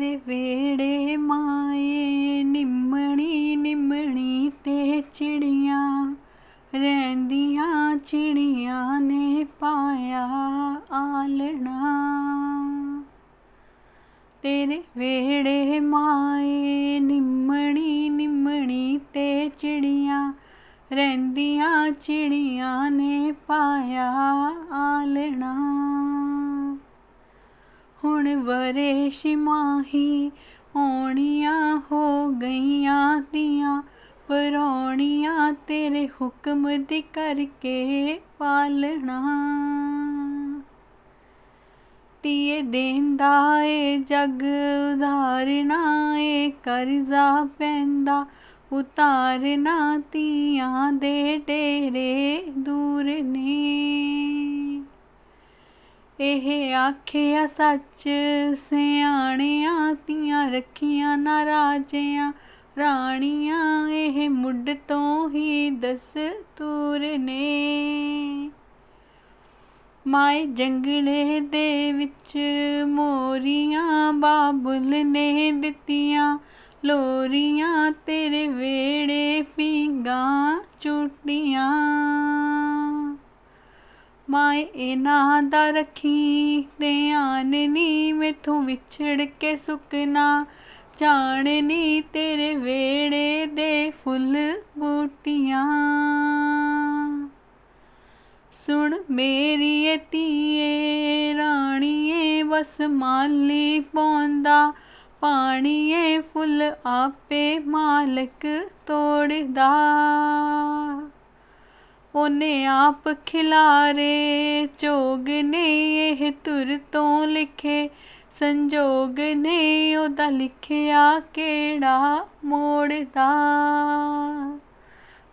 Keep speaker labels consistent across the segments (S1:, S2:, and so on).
S1: ਤੇਰੇ ਵੇੜੇ ਮਾਏ, ਨਿੰਮਣੀ ਨਿੰਮਣੀ ਤੇ ਚਿੜੀਆਂ। ਰਹਿੰਦੀਆਂ ਚਿੜੀਆਂ ਨੇ ਪਾਇਆ ਆਲਣਾ। ਤੇਰੇ ਵੇੜੇ ਮਾਏ, ਨਿੰਮਣੀ ਨਿੰਮਣੀ ਤੇ ਚਿੜੀਆਂ। ਰਹਿੰਦੀਆਂ ਚਿੜੀਆਂ ਨੇ ਪਾਇਆ ਆਲਣਾ। ਹੁਣ ਵਰੇਸ਼ ਮਾਹੀ ਹੋਣੀਆਂ ਹੋ ਗਈਆਂ ਦੀਆਂ ਪਰੌਣੀਆਂ ਤੇਰੇ ਹੁਕਮ ਦੀ ਕਰਕੇ ਪਾਲਣਾ। ਤੀਏ ਦੇਂਦਾ ਏ ਜਗ ਉਧਾਰਨਾ ਏ ਕਰਜ਼ਾ ਪੈਂਦਾ ਉਤਾਰਨਾ, ਤੀਆਂ ਦੇ ਡੇਰੇ ਦੂਰ ਨੇ ਇਹ ਆਖਿਆ ਸੱਚ, ਸਿਆਣਿਆਂ ਤੀਆਂ ਰੱਖੀਆਂ ਨਾ ਰਾਜਿਆਂ, ਰਾਣੀਆਂ ਇਹ ਮੁੱਢ ਤੋਂ ਹੀ ਦਸਤੂਰ ਨੇ। ਮਾਏ ਜੰਗਲੇ ਦੇ ਵਿੱਚ ਮੋਰੀਆਂ ਬਾਬੁਲ ਨੇ ਦਿੱਤੀਆਂ, ਲੋਰੀਆਂ ਤੇਰੇ ਵੇੜੇ ਪੀਂਗਾ ਝੂਟੀਆਂ ਮਾਏ ਇਹਨਾਂ ਦਾ ਰੱਖੀ ਧਿਆਨ ਨੀ ਮੈਥੋਂ ਵਿਛੜ ਕੇ ਸੁਕਨਾ ਜਾਣਨੀ ਤੇਰੇ ਵੇੜੇ ਦੇ ਫੁੱਲ ਬੂਟੀਆਂ। ਸੁਣ ਮੇਰੀ ਏ ਧੀਏ, ਰਾਣੀਏ, ਬਸ ਮਾਲੀ ਪੌਂਦਾ ਪਾਣੀਏ ਫੁੱਲ ਆਪੇ ਮਾਲਕ ਤੋੜਦਾ। ਉਹਨੇ ਆਪ ਖਿਲਾਰੇ ਚੋਗ ਨੇ ਇਹ ਤੁਰ ਤੋਂ ਲਿਖੇ। ਸੰਜੋਗ ਨੇ ਉਹਦਾ ਲਿਖਿਆ ਕਿਹੜਾ? ਮੋੜਦਾ।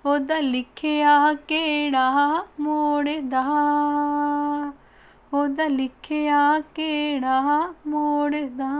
S1: ਉਹਦਾ ਲਿਖਿਆ ਕਿਹੜਾ? ਮੋੜਦਾ। ਉਹਦਾ ਲਿਖਿਆ ਕਿਹੜਾ? ਮੋੜਦਾ।